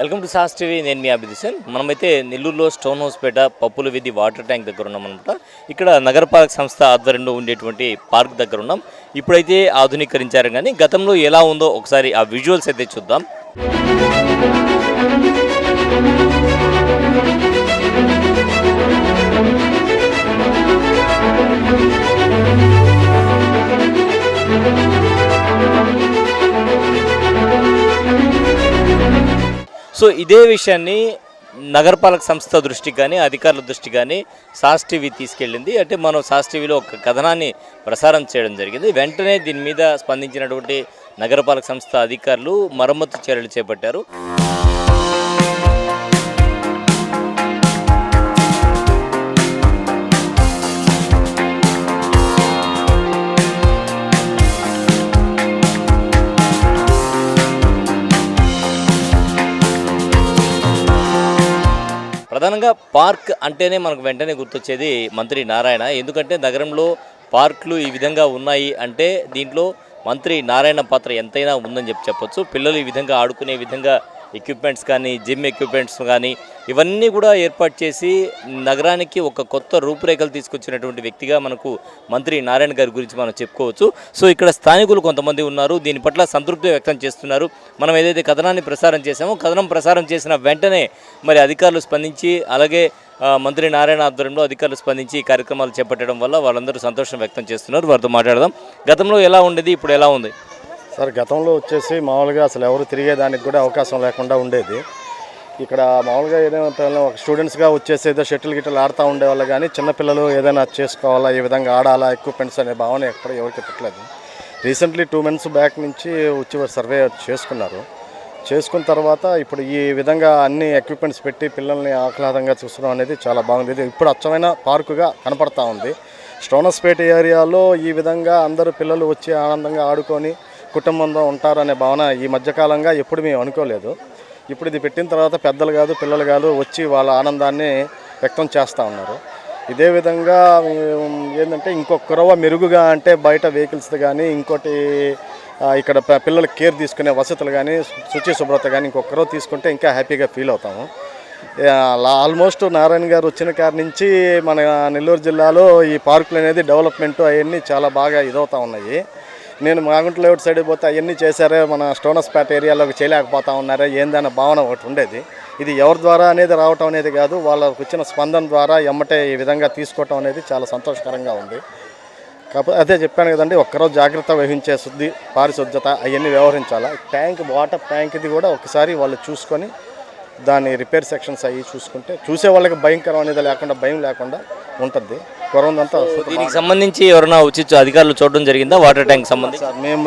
Welcome to sauce TV నేను మీ అభిదిశన్ మనమైతే నెల్లూరులో స్టోన్ హౌస్ పేట పప్పుల వీధి వాటర్ ట్యాంక్ దగ్గర ఉన్నాం అనమాట ఇక్కడ నగరపాలక సంస్థ ఆధ్వర్యంలో ఉండేటువంటి పార్క్ దగ్గర ఉన్నాం. ఇప్పుడైతే ఆధునీకరించారు కానీ గతంలో ఎలా ఉందో ఒకసారి ఆ విజువల్స్ అయితే చూద్దాం. ఇదే విషయాన్ని నగరపాలక సంస్థ దృష్టికి కానీ అధికారుల దృష్టికి కానీ సాస్ టీవీ తీసుకెళ్ళింది. అంటే మనం సాస్ టీవీలో ఒక కథనాన్ని ప్రసారం చేయడం జరిగింది. వెంటనే దీని మీద స్పందించినటువంటి నగరపాలక సంస్థ అధికారులు మరమ్మతు చర్యలు చేపట్టారు. ప్రధానంగా పార్క్ అంటేనే మనకు వెంటనే గుర్తొచ్చేది మంత్రి నారాయణ. ఎందుకంటే నగరంలో పార్కులు ఈ విధంగా ఉన్నాయి అంటే దీంట్లో మంత్రి నారాయణ పాత్ర ఎంతైనా ఉందని చెప్పి చెప్పొచ్చు. పిల్లలు ఈ విధంగా ఆడుకునే విధంగా ఎక్విప్మెంట్స్ కానీ జిమ్ ఎక్విప్మెంట్స్ కానీ ఇవన్నీ కూడా ఏర్పాటు చేసి నగరానికి ఒక కొత్త రూపురేఖలు తీసుకొచ్చినటువంటి వ్యక్తిగా మనకు మంత్రి నారాయణ గారి గురించి మనం చెప్పుకోవచ్చు. సో ఇక్కడ స్థానికులు కొంతమంది ఉన్నారు. దీని పట్ల సంతృప్తి వ్యక్తం చేస్తున్నారు. మనం ఏదైతే కథనాన్ని ప్రసారం చేశామో కథనం ప్రసారం చేసిన వెంటనే మరి అధికారులు స్పందించి అలాగే మంత్రి నారాయణ ఆధ్వర్యంలో అధికారులు స్పందించి ఈ కార్యక్రమాలు చేపట్టడం వల్ల వాళ్ళందరూ సంతోషం వ్యక్తం చేస్తున్నారు. వారితో మాట్లాడదాం. గతంలో ఎలా ఉండేది ఇప్పుడు ఎలా ఉంది? సార్ గతంలో వచ్చేసి మామూలుగా అసలు ఎవరు తిరిగేదానికి కూడా అవకాశం లేకుండా ఉండేది. ఇక్కడ మామూలుగా ఏదైనా ఒక స్టూడెంట్స్గా వచ్చేసి ఏదో షటిల్ గిట్టలు ఆడుతూ ఉండేవాళ్ళు కానీ చిన్నపిల్లలు ఏదైనా చేసుకోవాలా ఈ విధంగా ఆడాలా ఎక్విప్మెంట్స్ అనే భావన ఎక్కడ ఎవరికి పెట్టలేదు. రీసెంట్లీ టూ మంత్స్ బ్యాక్ నుంచి వచ్చి వారు సర్వే చేసుకున్నారు. చేసుకున్న తర్వాత ఇప్పుడు ఈ విధంగా అన్ని ఎక్విప్మెంట్స్ పెట్టి పిల్లల్ని ఆహ్లాదంగా చూసడం అనేది చాలా బాగుంది. ఇది ఇప్పుడు అచ్చమైన పార్కుగా కనపడతా ఉంది. స్టోనస్పేట ఏరియాలో ఈ విధంగా అందరూ పిల్లలు వచ్చి ఆనందంగా ఆడుకొని కుటుంబంతో ఉంటారనే భావన ఈ మధ్యకాలంగా ఎప్పుడు మేము అనుకోలేదు. ఇప్పుడు ఇది పెట్టిన తర్వాత పెద్దలు కాదు పిల్లలు కాదు వచ్చి వాళ్ళ ఆనందాన్ని వ్యక్తం చేస్తూ ఉన్నారు. ఇదే విధంగా ఏంటంటే ఇంకొక రవ్వ మెరుగుగా అంటే బయట వెహికల్స్ కానీ ఇంకోటి ఇక్కడ పిల్లల కేర్ తీసుకునే వసతులు కానీ శుచి శుభ్రత కానీ ఇంకొకరో తీసుకుంటే ఇంకా హ్యాపీగా ఫీల్ అవుతాము. ఆల్మోస్ట్ నారాయణ గారు వచ్చిన కాడి నుంచి మన నెల్లూరు జిల్లాలో ఈ పార్కులు అనేది డెవలప్మెంట్ అవన్నీ చాలా బాగా ఇదవుతూ ఉన్నాయి. నేను మాగుంట్లో లేఅవుట్ సైడ్ పోతే అవన్నీ చేశారే మన స్టోనస్పేట ఏరియాలోకి చేయలేకపోతా ఉన్నారే ఏందన్న భావన ఒకటి ఉండేది. ఇది ఎవరి ద్వారా అనేది రావటం అనేది కాదు వాళ్ళకు వచ్చిన స్పందన ద్వారా ఎమ్మటే ఈ విధంగా తీసుకోవటం అనేది చాలా సంతోషకరంగా ఉంది. కాకపోతే అదే చెప్పాను కదండి ఒక్కరోజు జాగ్రత్త వహించే శుద్ధి పారిశుద్ధత అవన్నీ వ్యవహరించాలి? ట్యాంక్ వాటర్ ట్యాంక్ది కూడా ఒకసారి వాళ్ళు చూసుకొని దాని రిపేర్ సెక్షన్స్ అవి చూసుకుంటే చూసే వాళ్ళకి భయంకరం అనేది లేకుండా భయం లేకుండా ఉంటుంది. కొరందంతా దీనికి సంబంధించి ఎవరైనా ఉచిత అధికారులు చూడడం జరిగిందా? వాటర్ ట్యాంక్ సంబంధించి? సార్ మేము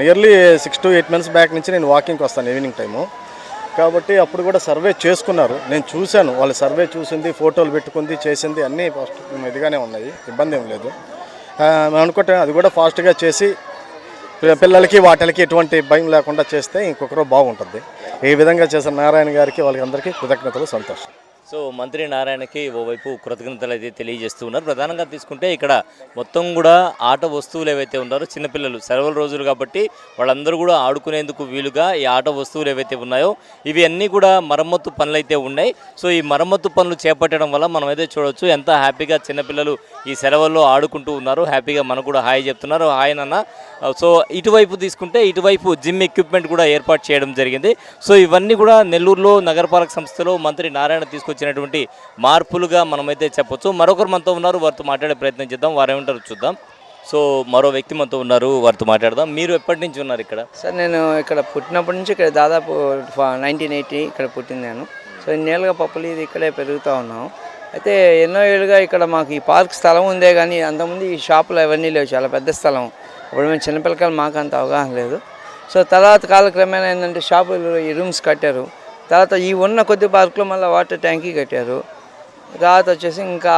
nearly six to eight months back నుంచి నేను వాకింగ్కి వస్తాను ఈవినింగ్ టైము. కాబట్టి అప్పుడు కూడా సర్వే చేసుకున్నారు. నేను చూశాను వాళ్ళు సర్వే చూసింది ఫోటోలు పెట్టుకుంది చేసింది అన్నీ ఫస్ట్ ఇదిగానే ఉన్నాయి ఇబ్బంది ఏం లేదు. మేము అనుకుంటే అది కూడా ఫాస్ట్గా చేసి పిల్లలకి వాటికి ఎటువంటి భయం లేకుండా చేస్తే ఇంకొకరు బాగుంటుంది. ఈ విధంగా చేసిన నారాయణ గారికి వాళ్ళకి అందరికీ కృతజ్ఞతలు సంతోషం. సో మంత్రి నారాయణకి ఓవైపు కృతజ్ఞతలు అయితే తెలియజేస్తూ ఉన్నారు. ప్రధానంగా తీసుకుంటే ఇక్కడ మొత్తం కూడా ఆట వస్తువులు ఏవైతే ఉన్నారో చిన్నపిల్లలు సెలవుల రోజులు కాబట్టి వాళ్ళందరూ కూడా ఆడుకునేందుకు వీలుగా ఈ ఆట వస్తువులు ఏవైతే ఉన్నాయో ఇవి అన్నీ కూడా మరమ్మత్తు పనులు అయితే ఉన్నాయి. సో ఈ మరమ్మత్తు పనులు చేపట్టడం వల్ల మనం అయితే చూడొచ్చు ఎంత హ్యాపీగా చిన్నపిల్లలు ఈ సెలవుల్లో ఆడుకుంటూ ఉన్నారు. హ్యాపీగా మనకు కూడా హాయ్ చెప్తున్నారు. హాయ్ నాన్న. సో ఇటువైపు తీసుకుంటే ఇటువైపు జిమ్ ఎక్విప్మెంట్ కూడా ఏర్పాటు చేయడం జరిగింది. సో ఇవన్నీ కూడా నెల్లూరులో నగరపాలక సంస్థలో మంత్రి నారాయణ తీసుకొచ్చి వచ్చినటువంటి మార్పులుగా మనమైతే చెప్పొచ్చు. మరొకరు మనతో ఉన్నారు వారితో మాట్లాడే ప్రయత్నం చేద్దాం. వారు ఏమంటారు చూద్దాం. సో మరో వ్యక్తి మనతో ఉన్నారు వారితో మాట్లాడదాం. మీరు ఎప్పటి నుంచి ఉన్నారు ఇక్కడ? సార్ నేను ఇక్కడ పుట్టినప్పటి నుంచి ఇక్కడ దాదాపు నైన్టీన్ ఎయిటీ ఇక్కడ పుట్టింది నేను. సో ఇన్నేళ్ళుగా పప్పులు ఇది ఇక్కడే పెరుగుతూ ఉన్నాం. అయితే ఎన్నో ఏళ్ళుగా ఇక్కడ మాకు ఈ పార్క్ స్థలం ఉందే కానీ అంతకుముందు ఈ షాపులు అవన్నీ లేవు. చాలా పెద్ద స్థలం. అప్పుడు మేము చిన్నపిల్లకాయలు మాకు అంత అవగాహన లేదు. సో తర్వాత కాలక్రమేణా ఏంటంటే షాపులు ఈ రూమ్స్ కట్టారు. తర్వాత ఈ ఉన్న కొద్ది పార్కులో మళ్ళీ వాటర్ ట్యాంకీ కట్టారు. తర్వాత వచ్చేసి ఇంకా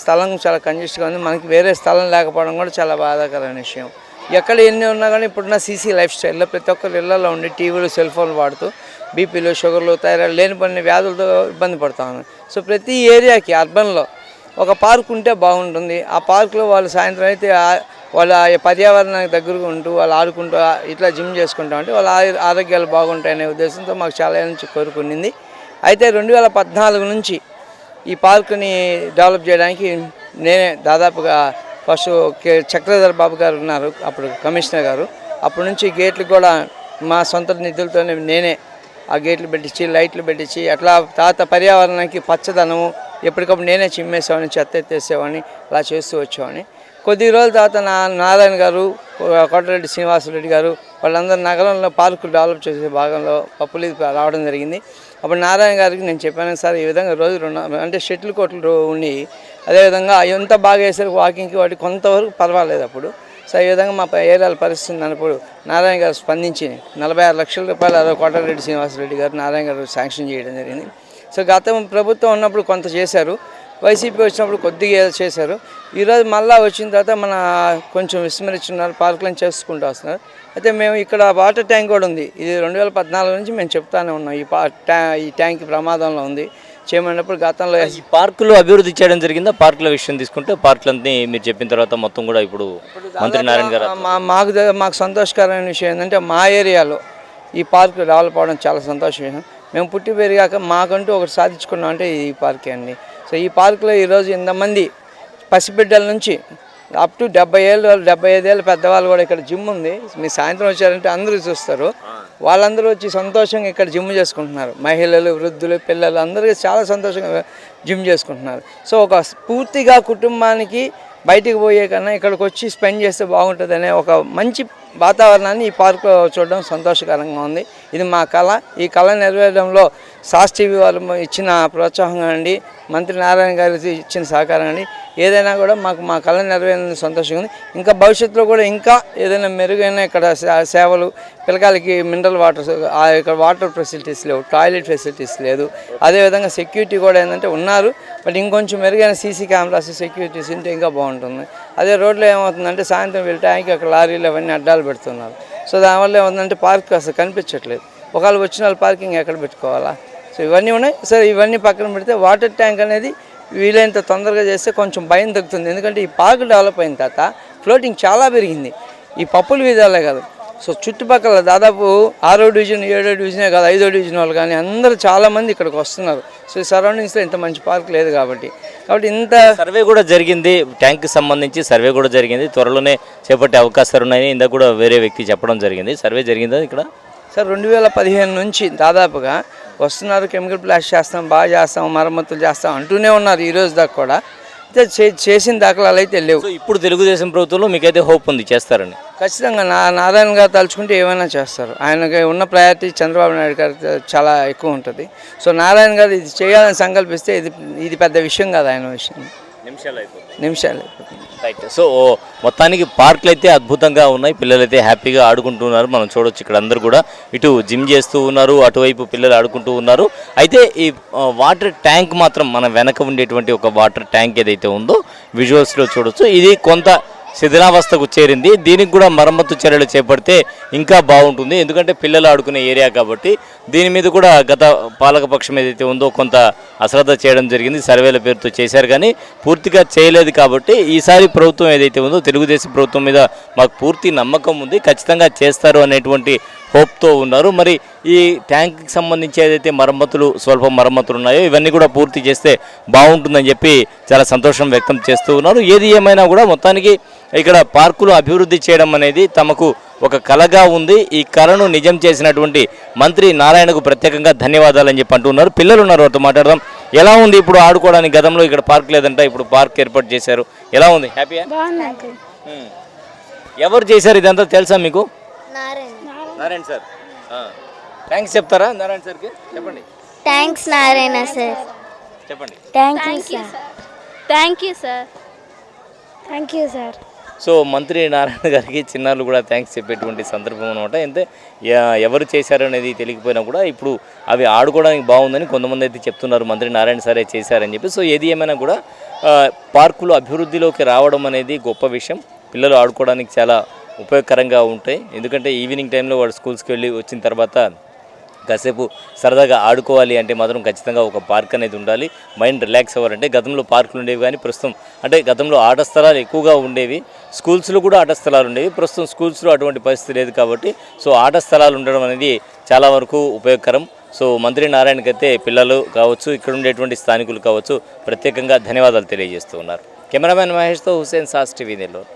స్థలం చాలా కంజెస్ట్గా ఉంది. మనకి వేరే స్థలం లేకపోవడం కూడా చాలా బాధాకరమైన విషయం. ఎక్కడ ఎన్ని ఉన్నా కానీ ఇప్పుడున్న సీసీ లైఫ్ స్టైల్లో ప్రతి ఒక్కరు ఇళ్ళలో ఉండి టీవీలు సెల్ ఫోన్లు వాడుతూ బీపీలు షుగర్లు థైరాయిడ్ లేని పని వ్యాధులతో ఇబ్బంది పడతా ఉన్నారు. సో ప్రతి ఏరియాకి అర్బన్లో ఒక పార్క్ ఉంటే బాగుంటుంది. ఆ పార్కులో వాళ్ళు సాయంత్రం అయితే వాళ్ళ పర్యావరణానికి దగ్గరగా ఉంటూ వాళ్ళు ఆడుకుంటూ ఇట్లా జిమ్ చేసుకుంటూ ఉంటే వాళ్ళ ఆరోగ్యాలు బాగుంటాయనే ఉద్దేశంతో మాకు చాలా నుంచి కోరుకునింది అయితే రెండు వేల పద్నాలుగు నుంచి ఈ పార్కుని డెవలప్ చేయడానికి నేనే దాదాపుగా ఫస్ట్ కే- చక్రధర్ బాబు గారు ఉన్నారు అప్పుడు కమిషనర్ గారు. అప్పటి నుంచి గేట్లు కూడా మా సొంత నిధులతోనే నేనే ఆ గేట్లు పెట్టించి లైట్లు పెట్టించి అట్లా తాత పర్యావరణానికి పచ్చదనము ఎప్పటికప్పుడు నేనే చిమ్మేసేవాడిని చెత్త ఎత్తేసేవాడిని అలా చేస్తూ వచ్చేవాడిని. కొద్ది రోజుల తర్వాత నా నారాయణ గారు కోటరెడ్డి శ్రీనివాసరెడ్డి గారు వాళ్ళందరూ నగరంలో పార్కులు డెవలప్ చేసే భాగంలో పప్పులు రావడం జరిగింది. అప్పుడు నారాయణ గారికి నేను చెప్పాను సార్ ఈ విధంగా రోజు రెండు అంటే షటిల్ కోట్లు ఉండి అదేవిధంగా ఎంత బాగా వేసారు వాకింగ్కి వాటి కొంతవరకు పర్వాలేదు అప్పుడు. సో ఈ విధంగా మా ఏరియాల పరిస్థితి అన్నప్పుడు నారాయణ గారు స్పందించి నలభై ఆరు లక్షల రూపాయలు అదో కోటారెడ్డి శ్రీనివాసరెడ్డి గారు నారాయణ గారు శాంక్షన్ చేయడం జరిగింది. సో గతం ప్రభుత్వం ఉన్నప్పుడు కొంత చేశారు వైసీపీ వచ్చినప్పుడు కొద్దిగా ఏదో చేశారు. ఈరోజు మళ్ళా వచ్చిన తర్వాత మన కొంచెం విస్మరించున్నారు పార్కులను చేసుకుంటూ వస్తున్నారు. అయితే మేము ఇక్కడ వాటర్ ట్యాంక్ కూడా ఉంది. ఇది రెండు వేల పద్నాలుగు నుంచి మేము చెప్తానే ఉన్నాం. ఈ పా ట్యా ఈ ట్యాంక్ ప్రమాదంలో ఉంది. చేయమన్నప్పుడు గతంలో ఈ పార్కులు అభివృద్ధి చేయడం జరిగిందా? పార్కుల విషయం తీసుకుంటే పార్కులన్నీ మీరు చెప్పిన తర్వాత మొత్తం కూడా ఇప్పుడు మంత్రి నారాయణ గారు మా మాకు మాకు సంతోషకరమైన విషయం ఏంటంటే మా ఏరియాలో ఈ పార్క్ డెవలప్ అవడం చాలా సంతోషం. విషయం మేము పుట్టి పెరిగాక మాకంటూ ఒకటి సాధించుకున్నాం అంటే ఈ పార్కే అండి. సో ఈ పార్కులో ఈరోజు ఇంతమంది పసిబిడ్డల నుంచి అప్ టు డెబ్బై ఏళ్ళు డెబ్బై ఐదేళ్ళు పెద్దవాళ్ళు కూడా ఇక్కడ జిమ్ ఉంది. మీరు సాయంత్రం వచ్చారంటే అందరూ చూస్తారు. వాళ్ళందరూ వచ్చి సంతోషంగా ఇక్కడ జిమ్ చేసుకుంటున్నారు. మహిళలు వృద్ధులు పిల్లలు అందరూ చాలా సంతోషంగా జిమ్ చేసుకుంటున్నారు. సో ఒక పూర్తిగా కుటుంబానికి బయటికి పోయే కన్నా ఇక్కడికి వచ్చి స్పెండ్ చేస్తే బాగుంటుంది అనే ఒక మంచి వాతావరణాన్ని ఈ పార్కులో చూడడం సంతోషకరంగా ఉంది. ఇది మా కళ. ఈ కళ నెరవేరడంలో సాస్ టీవీ వాళ్ళు ఇచ్చిన ప్రోత్సాహం అండి మంత్రి నారాయణ గారు ఇచ్చిన సహకారం అండి ఏదైనా కూడా మాకు మా కళ నెరవేరిన సంతోషంగా ఉంది. ఇంకా భవిష్యత్తులో కూడా ఇంకా ఏదైనా మెరుగైన ఇక్కడ సేవలు పిల్లకాయలకి మినరల్ వాటర్ ఆ ఇక్కడ వాటర్ ఫెసిలిటీస్ లేవు టాయిలెట్ ఫెసిలిటీస్ లేదు. అదేవిధంగా సెక్యూరిటీ కూడా ఏంటంటే ఉన్నారు బట్ ఇంకొంచెం మెరుగైన సీసీ కెమెరాస్ సెక్యూరిటీస్ ఉంటే ఇంకా బాగుంటుంది. అదే రోడ్లో ఏమవుతుందంటే సాయంత్రం వెళ్ళటానికి అక్కడ లారీలు అవన్నీ అడ్డాలు పెడుతున్నారు. సో దానివల్ల ఏమవుతుందంటే పార్క్ అసలు కనిపించట్లేదు. ఒకవేళ వచ్చిన వాళ్ళు పార్కింగ్ ఎక్కడ పెట్టుకోవాలా? సో ఇవన్నీ ఉన్నాయి. సరే ఇవన్నీ పక్కన పెడితే వాటర్ ట్యాంక్ అనేది వీలైనంత తొందరగా చేస్తే కొంచెం భయం తగ్గుతుంది. ఎందుకంటే ఈ పార్క్ డెవలప్ అయిన తర్వాత ఫ్లోటింగ్ చాలా పెరిగింది. ఈ పప్పుల విధాలే కాదు. సో చుట్టుపక్కల దాదాపు ఆరో డివిజన్ ఏడో డివిజనే కాదు ఐదో డివిజన్ వాళ్ళు కానీ అందరూ చాలామంది ఇక్కడికి వస్తున్నారు. సో ఈ సరౌండింగ్స్లో ఇంత మంచి పార్క్ లేదు కాబట్టి. కాబట్టి ఇంత సర్వే కూడా జరిగింది. ట్యాంక్కి సంబంధించి సర్వే కూడా జరిగింది. త్వరలోనే చేపట్టే అవకాశాలు ఉన్నాయని ఇందాక కూడా వేరే వ్యక్తి చెప్పడం జరిగింది. సర్వే జరిగిందా ఇక్కడ? సార్ రెండు వేల పదిహేను నుంచి దాదాపుగా వస్తున్నారు కెమికల్ ప్లాస్ట్ చేస్తాం బాగా చేస్తాం మరమ్మతులు చేస్తాం అంటూనే ఉన్నారు ఈ రోజు దాకా కూడా. అయితే చే- చేసిన దాఖలాలు అయితే లేవు. ఇప్పుడు తెలుగుదేశం ప్రభుత్వంలో మీకైతే హోప్ ఉంది చేస్తారని? ఖచ్చితంగా నా నారాయణ గారు తలుచుకుంటే ఏమైనా చేస్తారు. ఆయనకి ఉన్న ప్రయారిటీ చంద్రబాబు నాయుడు గారికి చాలా ఎక్కువ ఉంటుంది. సో నారాయణ గారు ఇది చేయాలని సంకల్పిస్తే ఇది ఇది పెద్ద విషయం కాదు ఆయన విషయం. నిమిషాలు అయిపోతుంది నిమిషాలు అయిపోతుంది రైట్ సో మొత్తానికి పార్కులు అయితే అద్భుతంగా ఉన్నాయి. పిల్లలు అయితే హ్యాపీగా ఆడుకుంటున్నారు. మనం చూడొచ్చు ఇక్కడ అందరూ కూడా ఇటు జిమ్ చేస్తూ ఉన్నారు అటువైపు పిల్లలు ఆడుకుంటూ ఉన్నారు. అయితే ఈ వాటర్ ట్యాంక్ మాత్రం మన వెనక ఉండేటువంటి ఒక వాటర్ ట్యాంక్ ఏదైతే ఉందో విజువల్స్లో చూడొచ్చు. ఇది కొంత శిథిలావస్థకు చేరింది. దీనికి కూడా మరమ్మతు చర్యలు చేపడితే ఇంకా బాగుంటుంది. ఎందుకంటే పిల్లలు ఆడుకునే ఏరియా కాబట్టి దీని మీద కూడా గత పాలకపక్షం ఏదైతే ఉందో కొంత అశ్రద్ధ చేయడం జరిగింది. సర్వేల పేరుతో చేశారు కానీ పూర్తిగా చేయలేదు కాబట్టి ఈసారి ప్రభుత్వం ఏదైతే ఉందో తెలుగుదేశం ప్రభుత్వం మీద మాకు పూర్తి నమ్మకం ఉంది. ఖచ్చితంగా చేస్తారు అనేటువంటి హోప్తో ఉన్నారు. మరి ఈ ట్యాంక్కి సంబంధించి ఏదైతే మరమ్మతులు స్వల్ప మరమ్మతులు ఉన్నాయో ఇవన్నీ కూడా పూర్తి చేస్తే బాగుంటుందని చెప్పి చాలా సంతోషం వ్యక్తం చేస్తూ ఉన్నారు. ఏది ఏమైనా కూడా మొత్తానికి ఇక్కడ పార్కులు అభివృద్ధి చేయడం అనేది తమకు ఒక కళగా ఉంది. ఈ కళను నిజం చేసినటువంటి మంత్రి నారాయణకు ప్రత్యేకంగా ధన్యవాదాలు అని చెప్పి అంటున్నారు. పిల్లలు ఉన్నారు వారితో మాట్లాడదాం. ఎలా ఉంది ఇప్పుడు ఆడుకోవడానికి గతంలో ఇక్కడ పార్క్ లేదంట ఇప్పుడు పార్క్ ఏర్పాటు చేశారు. ఎలా ఉంది? హ్యాపీయా. ఎవరు చేశారు ఇదంతా తెలుసా మీకు? నారాయణ. నారాయణ సార్. థ్యాంక్స్ చెప్తారా నారాయణ సార్కి? చెప్పండి. Thanks Narayana sir. చెప్పండి. Thank you sir thank you sir thank you sir so మంత్రి నారాయణ గారికి చిన్నారులు కూడా థ్యాంక్స్ చెప్పేటువంటి సందర్భం అనమాట అయితే ఎవరు చేశారు అనేది తెలియకపోయినా కూడా ఇప్పుడు అవి ఆడుకోవడానికి బాగుందని కొంతమంది అయితే చెప్తున్నారు. మంత్రి నారాయణ సారే చేశారని చెప్పి. సో ఏది ఏమైనా కూడా పార్కులు అభివృద్ధిలోకి రావడం అనేది గొప్ప విషయం. పిల్లలు ఆడుకోవడానికి చాలా ఉపయోగకరంగా ఉంటాయి. ఎందుకంటే ఈవినింగ్ టైంలో వాడు స్కూల్స్కి వెళ్ళి వచ్చిన తర్వాత కాసేపు సరదాగా ఆడుకోవాలి అంటే మాత్రం ఖచ్చితంగా ఒక పార్క్ అనేది ఉండాలి. మైండ్ రిలాక్స్ అవ్వాలంటే గతంలో పార్కులు ఉండేవి కానీ ప్రస్తుతం అంటే గతంలో ఆట స్థలాలు ఎక్కువగా ఉండేవి. స్కూల్స్లో కూడా ఆట స్థలాలు ఉండేవి. ప్రస్తుతం స్కూల్స్లో అటువంటి పరిస్థితి లేదు కాబట్టి సో ఆట స్థలాలు ఉండడం అనేది చాలా వరకు ఉపయోగకరం. సో మంత్రి నారాయణకి అయితే పిల్లలు కావచ్చు ఇక్కడ ఉండేటువంటి స్థానికులు కావచ్చు ప్రత్యేకంగా ధన్యవాదాలు తెలియజేస్తూ ఉన్నారు. కెమెరామెన్ మహేష్తో హుసేన్ సాస్ టీవీ నెల్లూరు.